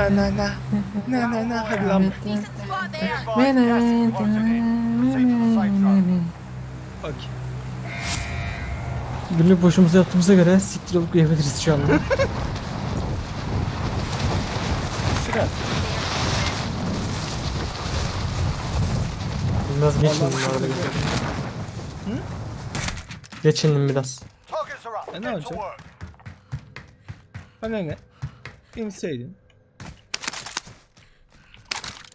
na na na. Na na na. Hadi lan. Okey. Birlik boşumuza yaptığımıza göre siktir olup yiyebiliriz şu anda. Süper. Biraz geçelim bu arada. Geçelim biraz. E ne olacak? Önemli. Hani İnseydin.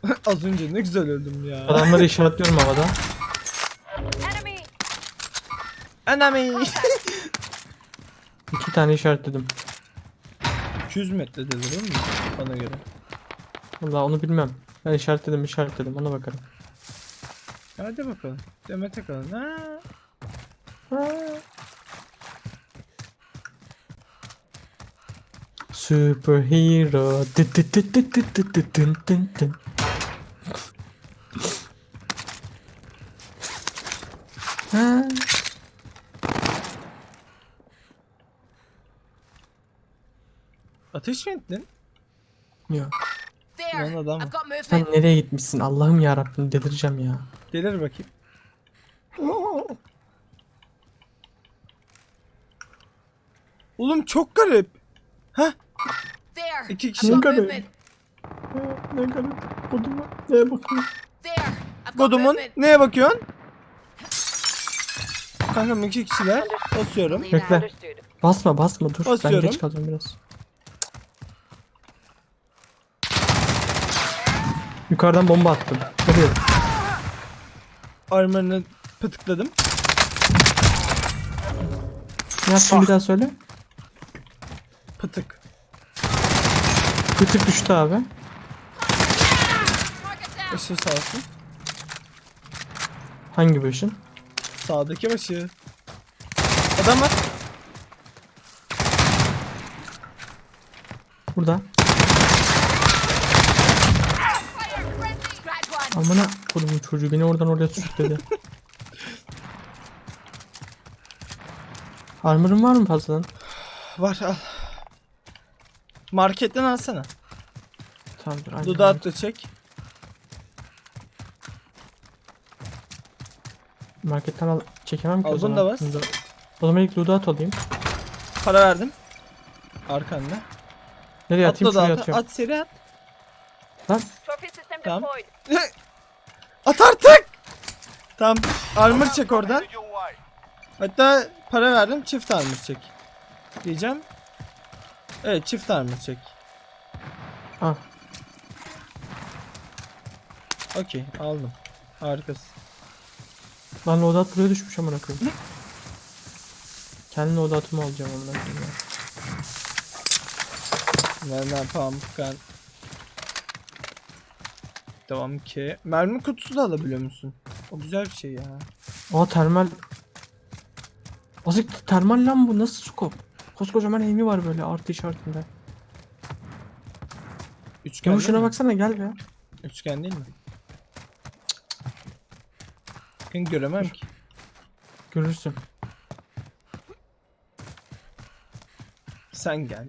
Az önce ne güzel öldüm ya. Adamları işaretliyorum havada. Enemy. Enemy. İki tane işaretledim. 200 metre dedi değil mi? Bana göre. Valla onu bilmem. Ben işaretledim işaretledim ona bakarım. Hadi bakalım. Demet Akalın. Ha. Superhero. Dın dın dın dın dın dın dın dın Ateş mi ettin? Ya, There. Lan adam. Sen nereye gitmişsin? Allah'ım ya Rabbim delireceğim ya. Gelir bakayım. Oğlum çok garip. There. İki kişi. got Garip. Ne garip. Koduma neye got Godumun neye bakıyorsun? Kankam iki kişiler. Basıyorum. Bekle. Basma basma dur. Ben Basıyorum. geç kalacağım biraz. Yukarıdan bomba attım. Hadi. Armor'ını pıtıkladım. Ne yaptın bir daha söyle. Pıtık. Kıtık düştü abi. Başı sağ olsun. Hangi başın? Sağdaki başı. Adam var. Burada. Amına kodumun çocuğu beni oradan oraya sürükledi. Armor'ın var mı fazladan? Var al. Marketten alsana. Tamamdır. aynen. Dudağı da çek. Marketten al çekemem ki Al o bunu zaman. da bas. O zaman ilk dudağı alayım. Para verdim. Arkanda. Nereye atayım Atla da şuraya at. atıyorum. At seri at. Lan Trophy system Tamam. deployed. At artık. Tamam. Armor çek oradan. Hatta para verdim çift armor çek. Diyeceğim. Evet çift armor çek. al. Okey aldım. Harikasın. Lan loadout buraya düşmüş amına koyayım. Kendi loadout'umu alacağım amına koyayım ya. Mermer pumpkin. Devam ki. Mermi kutusu da alabiliyor musun? O güzel bir şey ya. Aa termal. Azıcık termal lan bu nasıl scope? Koskocaman eğimi var böyle artı işaretinde. Üçgen Ya değil şuna mi? baksana gel be. Üçgen değil mi? Ben göremem ki. Görürsün. Sen gel.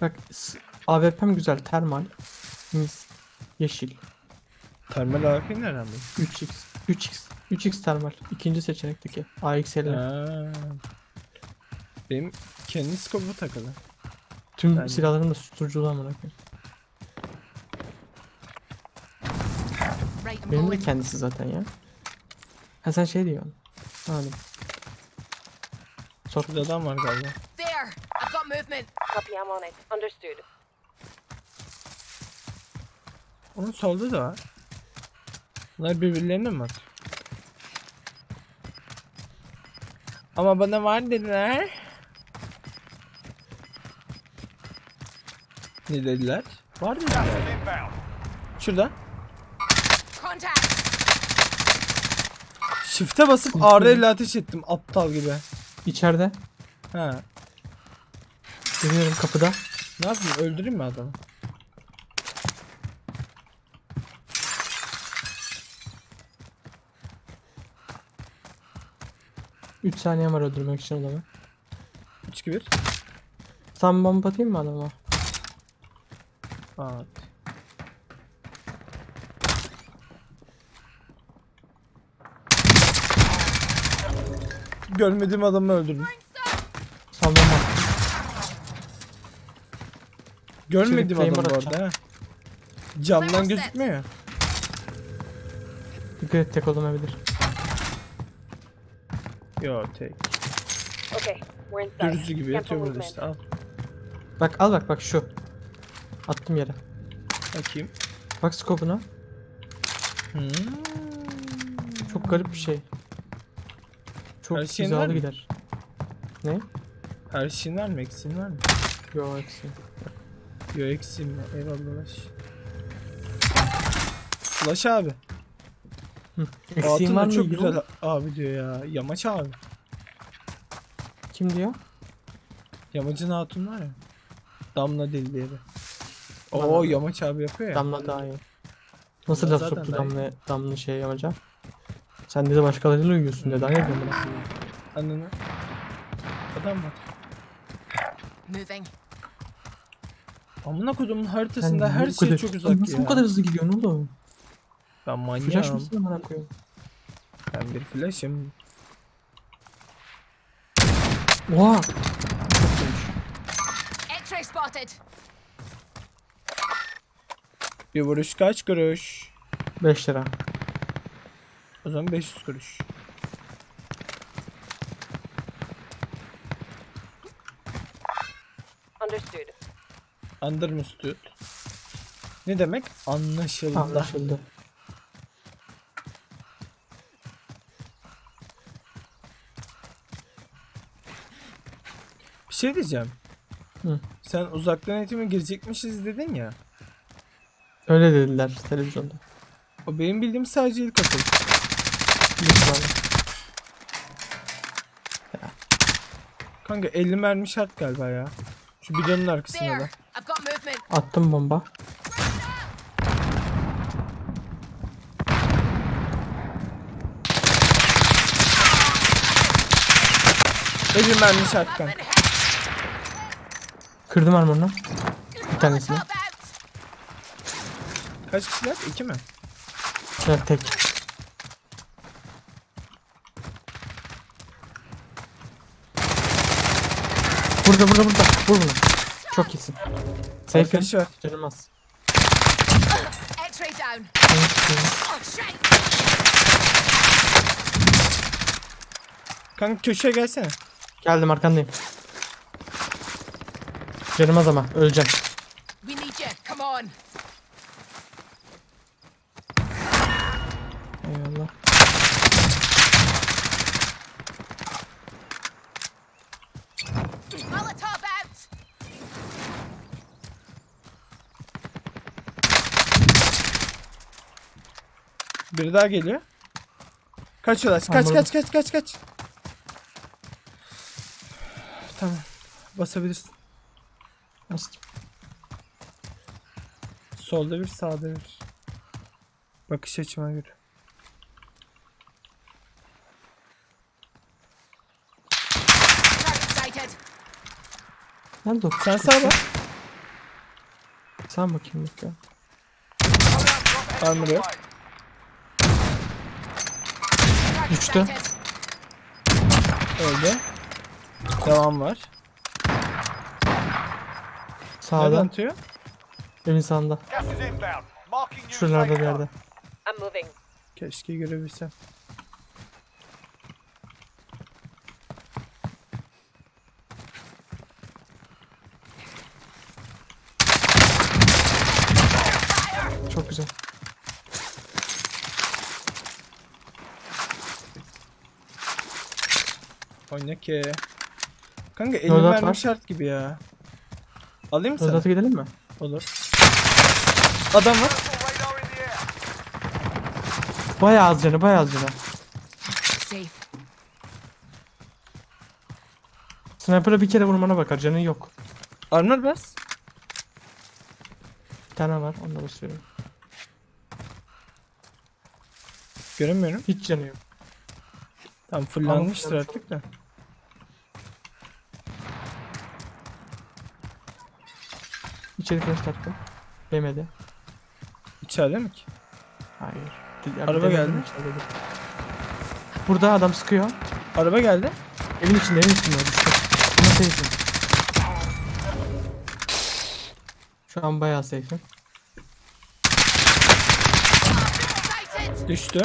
Bak s- AWP'm güzel termal. Mis. Yeşil. Termal AWP nereden buldun? 3x. 3x. 3x termal. İkinci seçenekteki. AXL. Ha. Benim kendi skopu takılı. Tüm ben- silahların da susturuculuğu amına koyayım. Right, Benim de kendisi zaten ya. Ha sen şey diyorsun. Anladım. Sor. Şurada adam var galiba. There. I've got movement. Copy, I'm on it. Understood. Onun solda da var. Bunlar birbirlerine mi atıyor? Ama bana var dediler. Ne dediler? Var dediler. Şurada. Shift'e basıp AR ile ateş ettim aptal gibi. İçeride. Ha. Görüyorum kapıda. Ne yapayım öldüreyim mi adamı? Üç saniye var öldürmek için adamı. 3 2 1. Sen bomba atayım mı adama? Aa. Görmediğim adamı öldürdüm. Sallama. Görmediğim Şimdi adamı bu arada ha. Camdan gözükmüyor. Dikkat et tek olabilir. Yo tek. Okay, we're inside. Dürüzü gibi yatıyor burada işte al. Bak al bak bak şu. Attım yere. Bakayım. Bak skopuna. Hmm. Çok garip bir şey. Çok Her şeyin var mı? gider. Ne? Her şeyin var mı? Eksiğin var mı? Yo eksi. Yo eksiğim mi? Eyvallah Ulaş. Ulaş abi. Eksiğin var mı? çok güzel abi diyor ya. Yamaç abi. Kim diyor? Yamacın hatun var ya. Damla deli diye de. Bana- Oo yamaç abi yapıyor ya. Damla daha iyi. Nasıl Damla laf zaten soktu daha iyi. damla, damla şey yapacağım? Sen de başkalarıyla uyuyorsun dedi. Hayır diyorum buna. Anladın mı? Adam var. Moving. Amına kodumun Sen haritasında niye her bu şey kadar- çok uzak Nasıl ya. bu kadar hızlı gidiyorsun oğlum? Ben Flash manyağım. mısın amına koyayım? Ben bir flash'ım. Oha! X-ray spotted. Bir vuruş kaç kuruş? 5 lira. O zaman 500 kuruş. Understood. Understood. Ne demek? Anlaşıldı. Anlaşıldı. Şey diyeceğim. Hı. Sen uzaktan eğitime girecekmişiz dedin ya. Öyle dediler televizyonda. O benim bildiğim sadece ilk. Lütfen. Kanka 50 mermi şart galiba ya. Şu bidonun arkasında da. Attım bomba. Elli mermi şart I've kanka. been hit. Kırdım armorunu. Bir tanesini. Kaç kişiler? İki mi? Evet tek. Burada burada burada. Vur bunu. Çok iyisin. Safe Arkadaşı var. Canım az. X-ray down. Canım sıkıyor. Oh. Kanka köşeye gelsene. Geldim arkandayım. Canım az ama öleceğim. Eyvallah. Biri daha geliyor. Kaç? Kaç Anladım. kaç kaç kaç kaç. Tamam. Basabilirsin. Bastım. Solda bir sağda bir. Bakış açıma göre. Nerede o? Sen sağa bak. Sen bakayım bak ya. Armor yok. Target Düştü. Öldü. Devam var. Nereden Sağda. atıyor? Evin sağında. Şuralarda bir yerde. I'm moving. Keşke görebilsem. Çok güzel. Oyna ki. Kanka elim Loadout mermi var. şart gibi ya. Alayım mı sana? Rozat'a gidelim mi? Olur. Adam var. Bayağı az canı bayağı az canı. Safe. Sniper'a bir kere vurmana bakar canın yok. Armor bas. Bir tane var onda basıyorum. Göremiyorum. Hiç canı yok. Tamam fullanmıştır artık da. İçeri flash attım. Demedi. İçeride mi ki? Hayır. Ya, Araba demedim geldi. içeride. Burada adam sıkıyor. Araba geldi. Evin içinde evin içinde düştü. Ama safe'im. Şu an bayağı safe'im. Düştü.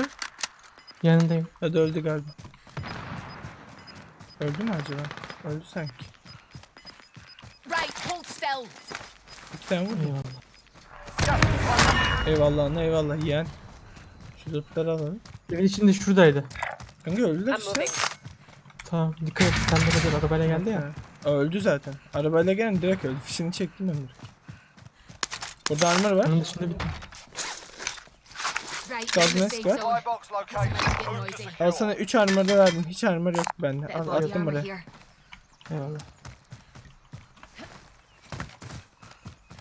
Yanındayım. Ya da öldü galiba. Öldü mü acaba? Öldü sanki. İki tane vurdu. Eyvallah. Eyvallah anne eyvallah yiyen. Şu lootları alalım. Evin içinde şuradaydı. Kanka öldüler işte. Tamam dikkat et. Sen de bir arabayla geldi ya. Ha, öldü zaten. Arabayla gelen direkt öldü. Fişini çektim ben direkt. Burada armor var. Onun dışında bir to secure. Al sana 3 armor da verdim. Hiç armor yok bende. Al attım buraya. eyvallah.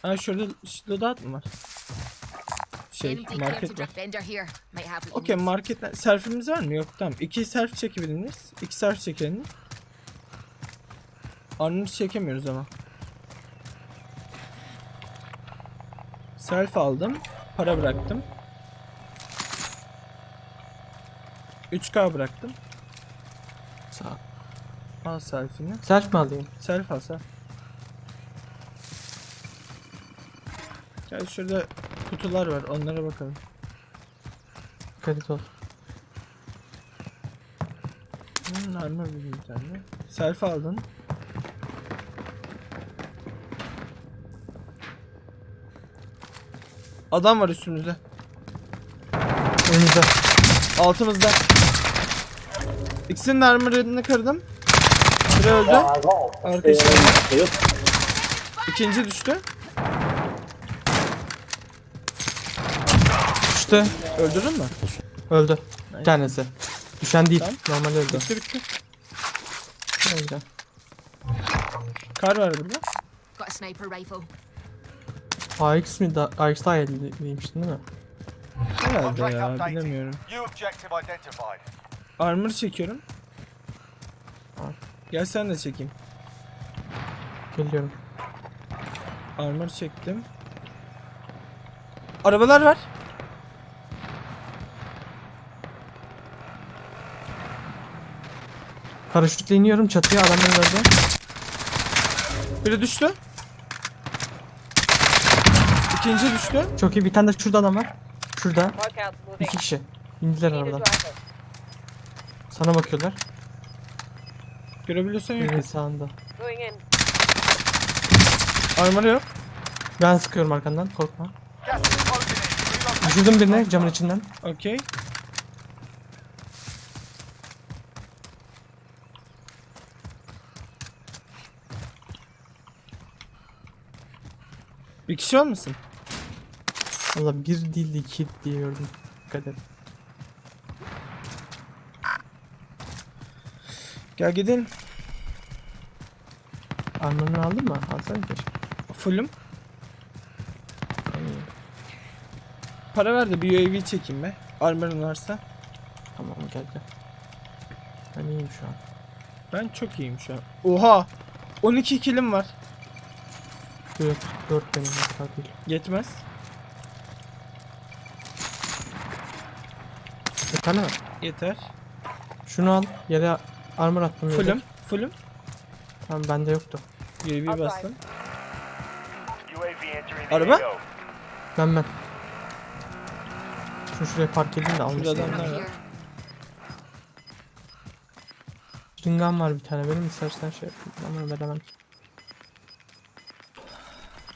Ha şurada loadout mı var? Şey market var. Okey marketten selfie'miz var mı? Yok tamam. İki selfie çekebiliriz. İki selfie çekelim. Armor çekemiyoruz ama. Selfie aldım. Para bıraktım. 3K bıraktım. Sağ. Al selfie'ni. Self mi alayım? Selfie al sen. Gel şurada kutular var. Onlara bakalım. Dikkat ol. Hmm, armor bir tane. Selfie aldın. Adam var üstümüzde. Önümüzde. Altımızda. İkisinin de armor'ını kırdım. Biri öldü. Arkadaşı öldü. İkinci düştü. Düştü. Öldürdün mü? Öldü. Bir tanesi. Düşen değil. Tamam. Normal öldü. Bitti bitti. Öldü. Kar var burada. Got a sniper rifle. AX mi? Da, AX daha elindeymiştin değil mi? Herhalde ya bilemiyorum. New objective identified. Armor çekiyorum. Al. Gel sen de çekeyim. Geliyorum. Armor çektim. Arabalar var. Paraşütle iniyorum çatıya adamlar öldü. Biri düştü. İkinci düştü. Çok iyi bir tane de şurada adam var. Şurada. İki kişi. İndiler arabadan. Sana bakıyorlar. Görebiliyorsan yok. Biri sağında. Armor yok. Ben sıkıyorum arkandan korkma. Düşürdüm birini camın içinden. Okey. Bir kişi olmasın? Valla bir değil iki diye gördüm. Dikkat et. Gel gidelim. Armorunu aldın mı? Alsana keşke. Fullüm. Para ver de bir UAV çekeyim be. Armor'ın varsa. Tamam gel gel. Ben iyiyim şu an. Ben çok iyiyim şu an. Oha! 12 kilim var. 4, 4 benim değil. Yetmez. Yeter mi? Yeter. Şunu al. Yere armor attım. yedek. Fullüm. Fullüm. Tamam bende yoktu. UAV bastım. Araba? Ben ben. Şunu şuraya park edeyim de almışsın. Şurada adamlar var. Stringam var bir tane benim istersen şey yapayım ama veremem.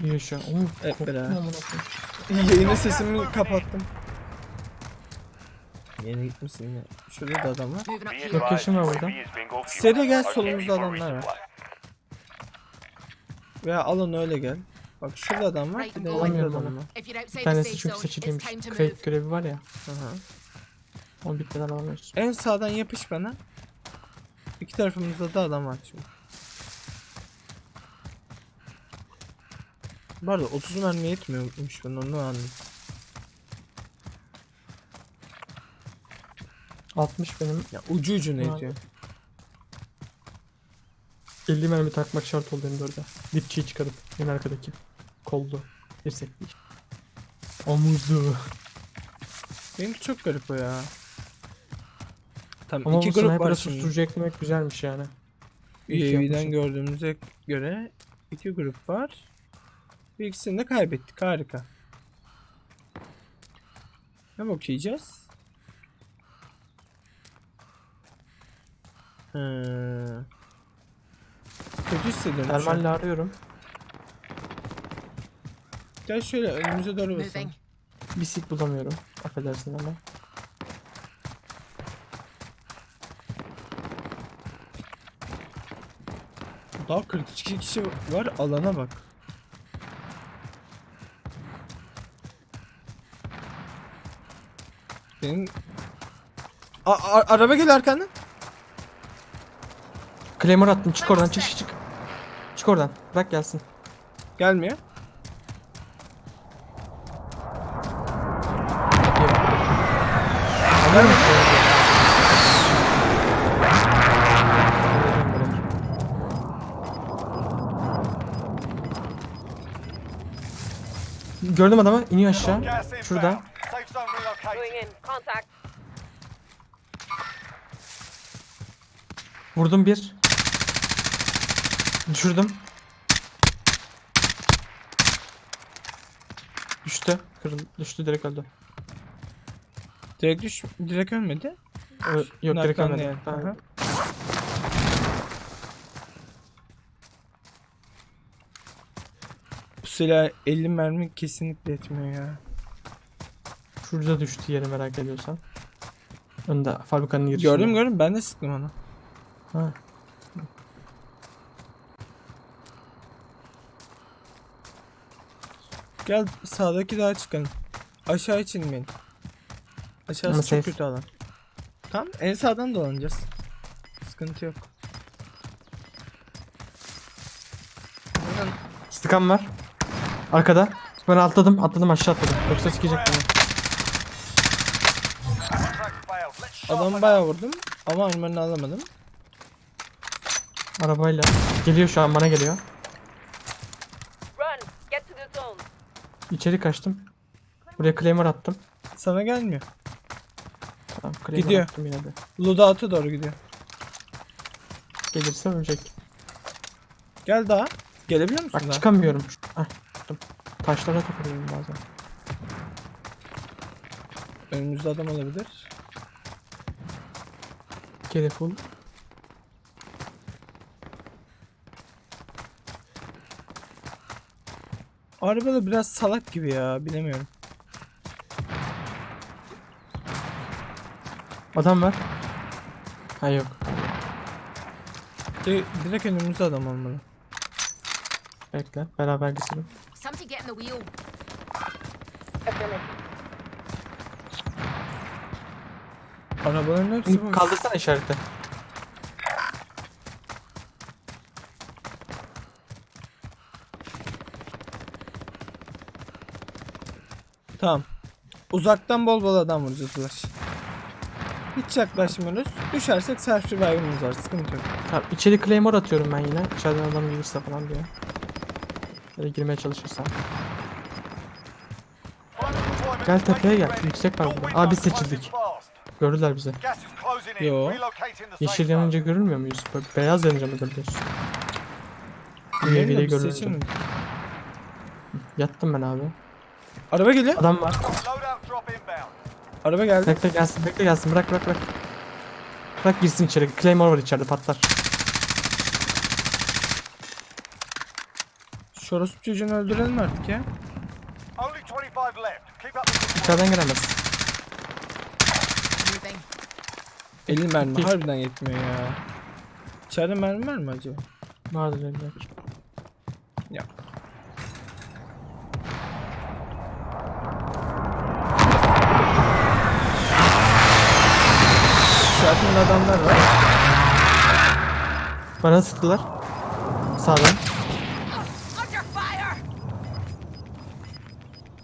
İyi şu an. Oğlum, korktum beraber. amına koyayım. Yayını sesimi kapattım. Yeni gitmişsin yine. Şurada da adam var. Moving up Be yaşım var burada. Seri gel, solumuzda adamlar var. Veya alın öyle gel. Bak şurada adam var. Bir de orada adam var. If Bir the tanesi çünkü zone, it's time to move. Crate görevi var ya. Aha. Onu bitmeden alamıyorsun. En sağdan yapış bana. İki tarafımızda da adam var çünkü. Bu arada 30 mermi yetmiyormuş ben onu anladım. 60 benim. Ya ucu ucuna Vay. yetiyor. 50 mermi takmak şart oldu M4'e. Dipçiyi çıkarıp en arkadaki. Kollu. Dirsek değil. Omuzu. Benimki çok garip o ya. Tamam Ama iki grup var şimdi. susturucu eklemek güzelmiş yani. UAV'den gördüğümüze göre iki grup var. Bir ikisini de kaybettik. Harika. Ne yiyeceğiz? Hmm. Kötü hissediyorum. Termalle arıyorum. Gel şöyle önümüze doğru. Bir sit bulamıyorum. Affedersin ama. Daha 42 kişi var alana bak. Benim A- a- araba geliyor arkandan. Claymore attım. Çık oradan. Çık çık çık. Çık oradan. Bırak gelsin. Gelmiyor. Gördüm adamı. iniyor aşağı. Şurada. Contact. Vurdum bir. Düşürdüm. Düştü. Kırıl düştü direkt öldü. Direkt düş direkt ölmedi. Ö- yok direkt Naklandı ölmedi. yani. Bu silah 50 mermi kesinlikle etmiyor ya. Şurada düştü yeri merak ediyorsan. Önde fabrikanın girişinde. Gördüm gördüm ben de sıktım onu. Ha. Gel sağdaki dağa çıkalım. Aşağı hiç inmeyin. Aşağısı Ama çok safe. kötü alan. Tamam en sağdan dolanacağız. Sıkıntı yok. Sıkan var. Arkada. Ben atladım. Atladım aşağı atladım. Yoksa sikecek beni. Adamı bayağı vurdum ama armorunu alamadım. Arabayla. Geliyor şu an bana geliyor. Run. Get to the zone. İçeri kaçtım. Buraya Claymore attım. Sana gelmiyor. Tamam Claymore Gidiyor. attım yine de. Loadout'a doğru gidiyor. Gelirse ölecek. Gel daha. Gelebiliyor musun Bak daha? çıkamıyorum. Ah, tuttum. Taşlara takılıyorum bazen. Önümüzde adam olabilir. Careful. Araba da biraz salak gibi ya bilemiyorum. Adam var. Ha yok. Di- direkt önümüzde adam olmalı. Bekle. Beraber gidelim. Somebody get in the wheel. Affirmative. Arabaların hepsi boş. Kaldırsana işareti. Tamam. Uzaktan bol bol adam vuracağız Ulaş. Hiç yaklaşmıyoruz. Düşersek self revive'ımız var. Sıkıntı yok. Tamam içeri Claymore atıyorum ben yine. İçeriden adam gelirse falan diye. Böyle girmeye deployment Gel tepeye gel. Yüksek var burada. closing seçildik. Fast. Gördüler bizi. Yo. Yeşil yanınca görülmüyor muyuz? Beyaz yanınca mı görülüyoruz? Biz görülünce. seçilmedik. Yattım ben abi. Araba geliyor. Adam var. Araba geldi. Bekle gelsin, bekle gelsin. Bırak bırak bırak. Bırak girsin içeri. Claymore var içeride patlar. Şu orospu çocuğunu öldürelim artık ya. Only 25 left. Keep up the good work. İçeriden giremez. Moving. 50 mermi harbiden yetmiyor ya. İçeride mermi var mı acaba? Vardır eller. Yok. Zaten adamlar var. Bana sıktılar. Sağdan.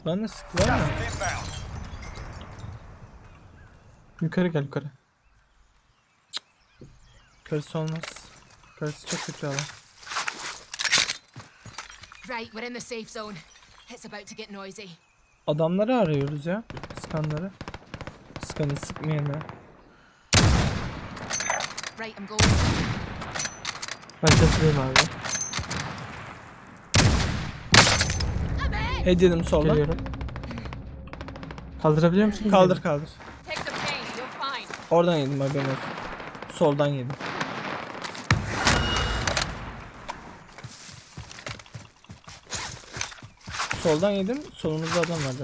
Bana sıktılar mı? Yukarı gel yukarı. Karısı olmaz. Karısı çok kötü adam. Right, we're in the safe zone. It's about to get noisy. Adamları arıyoruz ya. Skanları. Skanı sıkmayanı. Right, I'm going. Ben çatırayım abi. Hediyelim soldan. Geliyorum. Kaldırabiliyor musun? Kaldır kaldır. Take pain. Oradan yedim haberin olsun. Soldan yedim. Soldan yedim. Solumuzda adam var.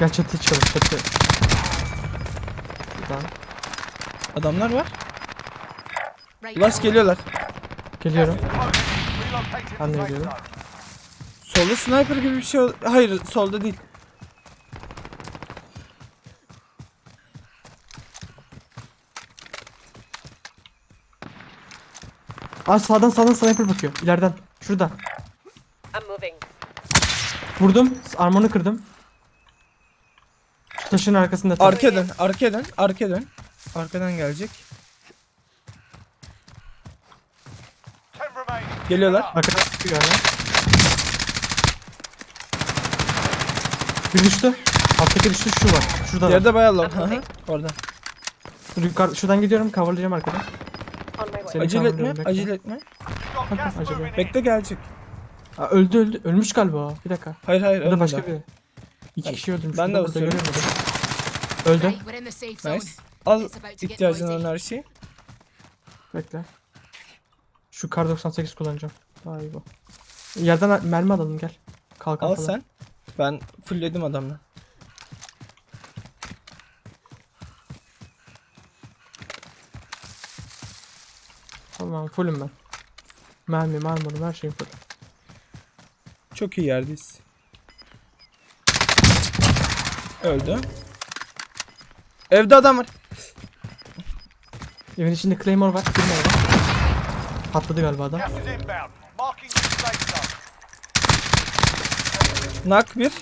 Gel çatı çıkalım çatı. Buradan. Adamlar var. Ulaş geliyorlar. Geliyorum. Ben geliyorum. Solda sniper gibi bir şey Hayır solda değil. Aa sağdan sağdan sniper bakıyor. İleriden. Şurada. I'm moving. Vurdum. Armonu kırdım. Şu taşın arkasında. tam. Dön, arkaya dön. Arkadan gelecek. Ten. Geliyorlar. Arkadan çıkıyor galiba. Bir düştü. Alttaki düştü şu var. Şurada var. Yerde bayağı low. Hı hı. Orada. Dur, yukarı, şuradan gidiyorum coverlayacağım arkadan. Seni Acele etme, bekle. acele etme. Gas acele. Bekle gelecek. Aa, öldü öldü. Ölmüş galiba o. Bir dakika. Hayır hayır. Burada başka biri. İki kişi öldürmüş. ben de Burada, burada basıyorum. görüyorum. Öldü. Nice. Al ihtiyacın olan her şeyi. Bekle. Şu kar 98 kullanacağım. Daha iyi bu. Yerden mermi alalım gel. Kalkan Al falan. sen. Ben fullledim adamla. Tamam fullüm ben. Mermi, marmurum her şeyim full. Çok iyi yerdeyiz. Öldü. Evde adam var. Evin içinde Claymore var. Girme eve. Patladı galiba adam. Gas is inbound. Marking the safe zone. Nak bir.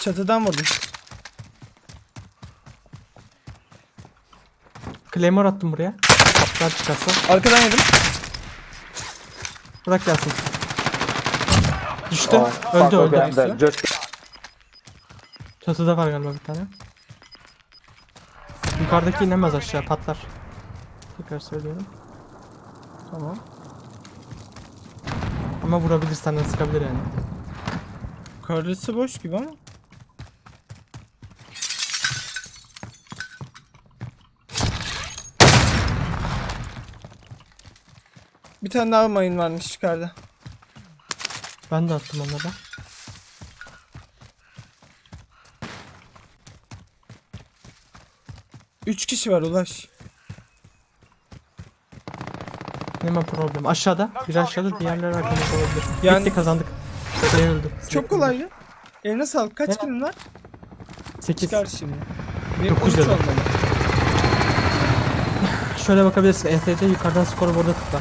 Çatıdan vurdum. Claymore attım buraya. Patlar çıkarsa. Arkadan yedim. Bırak gelsin. Düştü. öldü öldü. Öldü. Just Çatıda var galiba bir tane. Yukarıdaki inemez aşağı patlar. Tekrar söylüyorum. Tamam. Ama vurabilir senden sıkabilir yani. Karısı boş gibi ama. Bir tane daha mayın varmış yukarıda. Ben de attım onlara. Üç kişi var Ulaş. Hemen problem. Aşağıda. Bir aşağıda diğerleri arkamızda olabilir. Yani- Bitti kazandık. Öldü. Çok kolay ya. Eline sağlık. Kaç kilim var? 8. Çıkar şimdi. Benim Dokuz 13 lira. olmalı. Şöyle bakabilirsin. ESC yukarıdan scoreboard'a tıkla.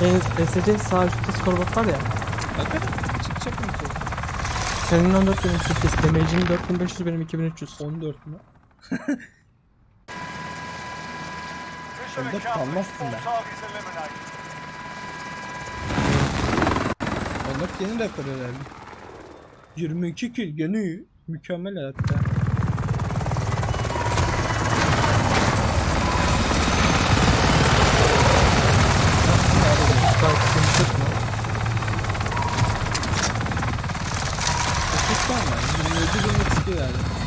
Neyse. ESC sağ üstte scoreboard var ya. Hakikaten çıkacak mı söz? Senin 14.800, damage'in 4500, benim 2300. 14 mü? Orada accomplished. kalmazsın be. 14 yeni rekor herhalde. 22 kill iyi. Mükemmel hatta. yani.